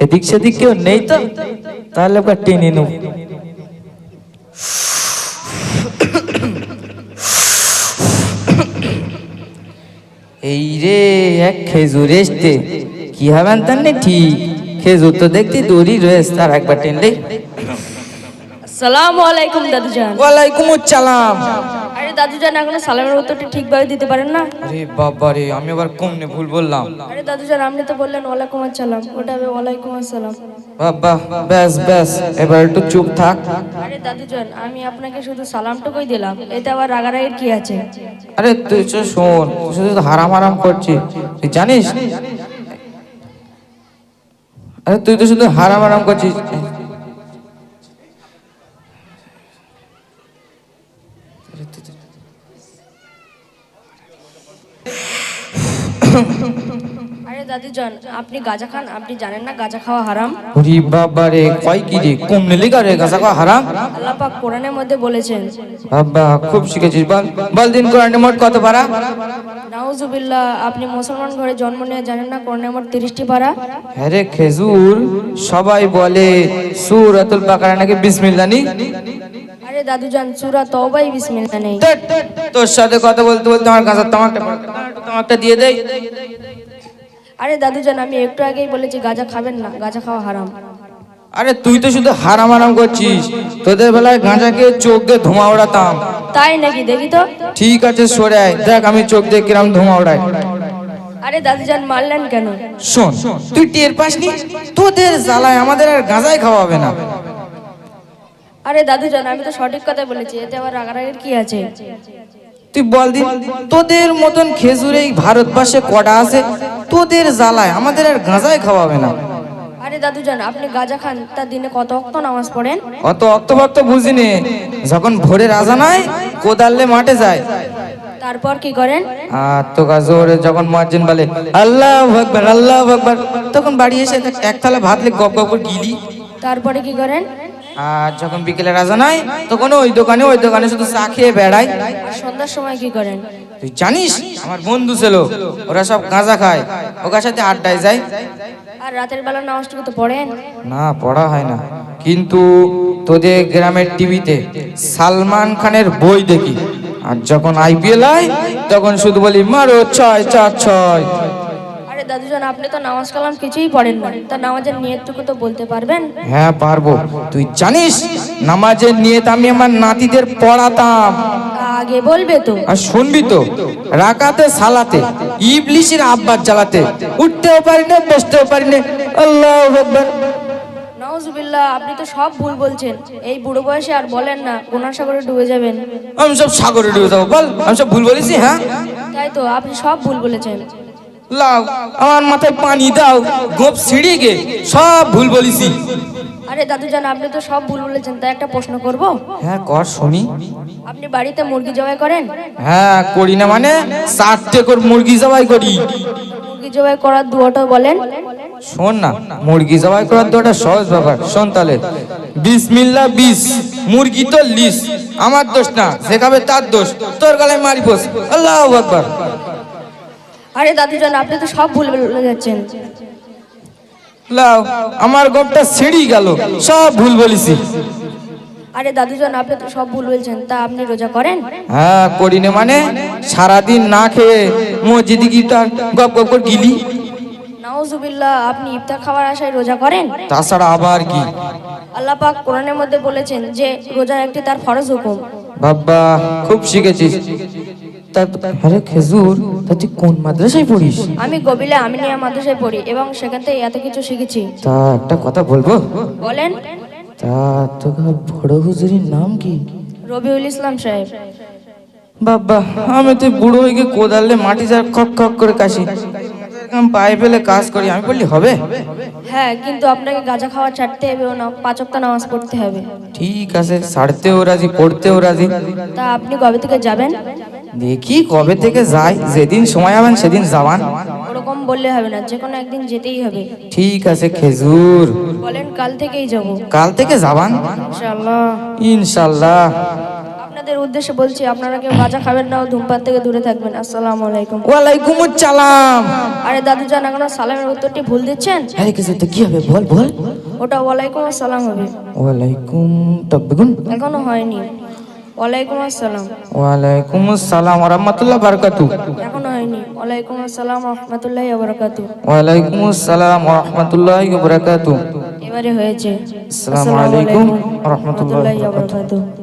এদিক সেদিক কেউ নেই তো? তাহলে একবার টেনে নেব। এই রে এক খেজুর এসতে কি হবেন তার নেই ঠিক? খেজুর তো দেখতে দড়ি রয়েছে তার একবার টেনলে আসসালামু আলাইকুম দাদুজান। ওয়ালাইকুম আসসালাম। আরে দাদুজান এখনও সালামের উত্তরটা ঠিকভাবে দিতে পারেন না? আরে বাবা রে আমি আবার কমনে ভুল বললাম? আরে দাদুজান আপনি তো বললেন ওয়ালাইকুম আসসালাম। ওটা হবে ওয়ালাইকুম আসসালাম। বাবা ব্যাস ব্যাস এবার একটু চুপ থাক। আরে দাদুজান আমি আপনাকে শুধু সালামটুকুই দিলাম। এতে আবার রাগারাগির কি আছে? আরে তুই তো শোন তুই শুধু হারাম হারাম করছিস তুই জানিস? আরে তুই তো শুধু হারাম হারাম করছিস। আরে আপনি গাঁজা খান আপনি জানেন না গাঁজা খাওয়া হারাম? ওরে বাবা রে কয় কি রে কম নিলি রে গাছা কয় হারাম? আল্লাহ পাক কোরআনের মধ্যে বলেছেন। বাবা খুব শিখেছিস বল বল দিন কোরআনে মোট কত পারা? নাউজুবিল্লাহ আপনি মুসলমান ঘরে জন্ম নিয়ে জানেন না মোট পারা? হ্যাঁ খেজুর সবাই বলে সুরাতুল বাকারা নাকি বিসমিল্লাহ নি? আরে দাদুজান সুরা তওবাই বিসমিল্লাহ নেই। তোর সাথে কথা বলতে বলতে আমার গাছা তামাকটা তামাকটা দিয়ে দেয় আরে দাদুজান আমি একটু আগেই বলেছি গাঁজা খাবেন না গাঁজা খাওয়া হারাম। আরে তুই তো শুধু হারাম হারাম করছিস। তোদের বেলায় গাঁজাকে চোখ দিয়ে ধোঁয়া ওড়াতাম। তাই নাকি? দেখি তো। ঠিক আছে সরে আয়। দেখ আমি চোখ দিয়ে কিরম ধোঁয়া ওড়াই। আরে দাদুজান মারলেন কেন? শোন তুই টের পাসনি? তোদের জ্বালায় আমাদের আর গাঁজাই খাওয়াবে না। আরে দাদুজান আমি তো সঠিক কথাই বলেছি এতে আবার রাগারাগির কি আছে? তুই বল দিন তোদের মতন খেজুর এই ভারতবর্ষে কটা আছে? তোদের জ্বালায় আমাদের আর গাঁজাই খাওয়াবে না। আরে দাদুজান আপনি গাঁজা খান তা দিনে কত অক্ত নামাজ পড়েন? অত অক্তভক্ত বুঝিনি। যখন ভোরে রাজানায় কোদাললে মাঠে যায়। তারপর কি করেন? আর তো জোরে যখন মার্জিন বলে আল্লাহ আকবার আল্লাহ আকবার তখন বাড়ি এসে এক- এক থালা ভাত লে গপ গপ করে গিলি। তারপরে কি করেন? আর যখন বিকেলে রাজা নাই তখন ওই দোকানে ওই দোকানে শুধু চা খেয়ে আর সন্ধ্যার সময় কি করেন? তুই জানিস আমার বন্ধু ছিল ওরা সব গাঁজা খায় ওকার সাথে আড্ডায় যায়। আর রাতের বেলা নামাজটুকু তো পড়েন? না পড়া হয় না। কিন্তু তোদের গ্রামের টিভিতে সালমান খানের বই দেখি। আর যখন আইপিএল হয় তখন শুধু বলি মারো ছয় চার ছয়। দাদুজান আপনি তো নামাজ কালাম কিছুই পড়েন না। তা নামাজের নিয়তটুকু তো বলতে পারবেন? হ্যাঁ পারব। তুই জানিস নামাজের নিয়ত আমি আমার নাতিদের পড়াতাম। আগে বলবে তো। আর শুনবি তো রাকাতে সালাতে ইবলিশের আব্বাস জ্বালাতে উঠতেও পারি না বসতেও পারি না। আল্লাহ আকবার। নাউজুবিল্লাহ আপনি তো সব ভুল বলছেন। এই বুড়ো বয়সে আর বলেন না গুনার সাগরে ডুবে যাবেন। আমি সব সাগরে ডুবে যাব বল। আমি সব ভুল বলেছি হ্যাঁ? তাই তো আপনি সব ভুল বলেছেন। লাও আমার মাথায় পানি দাও গোপ সিঁড়ি গে সব ভুল বলেছি। আরে দাদুজান আপনি তো সব ভুল বলেছেন তাই একটা প্রশ্ন করব? হ্যাঁ কর শুনি। আপনি বাড়িতে মুরগি জবাই করেন? হ্যাঁ করি না মানে চারটে করে মুরগি জবাই করি। মুরগি জবাই করার দুয়াটাও বলেন। শোন না মুরগি জবাই করার একটা সহজ ব্যাপার। শোন তাহলে বিসমিল্লা বিষ মুরগি তো লিস আমার দোষ না শেখাবে তার দোষ তোর গলায় মারি পোস আল্লাহ আকবার। আরে দাদুজান আপনি তো সব ভুল বলে যাচ্ছেন। লাও আমার গপটা ছিঁড়ি গেল সব ভুল বলেছি। আরে দাদুজান আপনি তো সব ভুল বলছেন তা আপনি রোজা করেন? হ্যাঁ করি না মানে সারাদিন না খেয়ে মসজিদে গিয়ে গপ গপ করে গিলি। নাউজুবিল্লাহ আপনি ইফতার খাওয়ার আশায় রোজা করেন? তাছাড়া আবার কি? আল্লাহ পাক কোরআনের মধ্যে বলেছেন যে রোজা একটি তার ফরজ হুকুম। বাবা খুব শিখেছিস। আরে খেজুর তা তুই কোন মাদ্রাসায় পড়িস? আমি গবিলে আমিনিয়া মাদ্রাসায় পড়ি এবং সেখান থেকে এত কিছু শিখেছি। তা একটা কথা বলব? বলেন। তা তোর বড় হুজুরির নাম কি? রবিউল ইসলাম সাহেব। বাবা আমি তো বুড়ো হয়ে গিয়ে কোদালে মাটি যা খক খক করে কাশি। পায়ে পেলে কাজ করি। আমি বললি হবে? হ্যাঁ কিন্তু আপনাকে গাঁজা খাওয়া ছাড়তে হবে ও না পাঁচক্তা নামাজ পড়তে হবে। ঠিক আছে ছাড়তেও রাজি পড়তেও রাজি। তা আপনি কবে থেকে যাবেন? দেখি কবে থেকে যাই যেদিন সময় হবেন সেদিন যাবান ওরকম বললে হবে না যে কোনো একদিন যেতেই হবে। ঠিক আছে খেজুর। বলেন কাল থেকেই যাব। কাল থেকে যাবান ইনশাআল্লাহ। ইনশাল্লাহ আপনাদের উদ্দেশ্যে বলছি আপনারা কেউ গাঁজা খাবেন না ধূমপান থেকে দূরে থাকবেন। আসসালামু আলাইকুম। ওয়ালাইকুম আসসালাম আরে দাদু জান এখন সালামের উত্তরটি ভুল দিচ্ছেন? আরে কিছু তো কি হবে? বল বল। ওটা ওয়ালাইকুম আসসালাম হবে। ওয়ালাইকুম তকবিগুন এখনও হয়নি। ওয়ালাইকুম আসসালাম। ওয়ালাইকুম আসসালাম ওয়া রাহমাতুল্লাহ বারাকাতু। এখনও হয়নি। ওয়ালাইকুম আসসালাম রহমতুল্লাহ বরকাতু ওয়ালাইকুম আসসালাম ওয়া রাহমাতুল্লাহি ওয়া বারাকাতু এবারে হয়েছে। আসসালামু আলাইকুম ওয়া রাহমাতুল্লাহি ওয়া বারাকাতুহু বারকাতু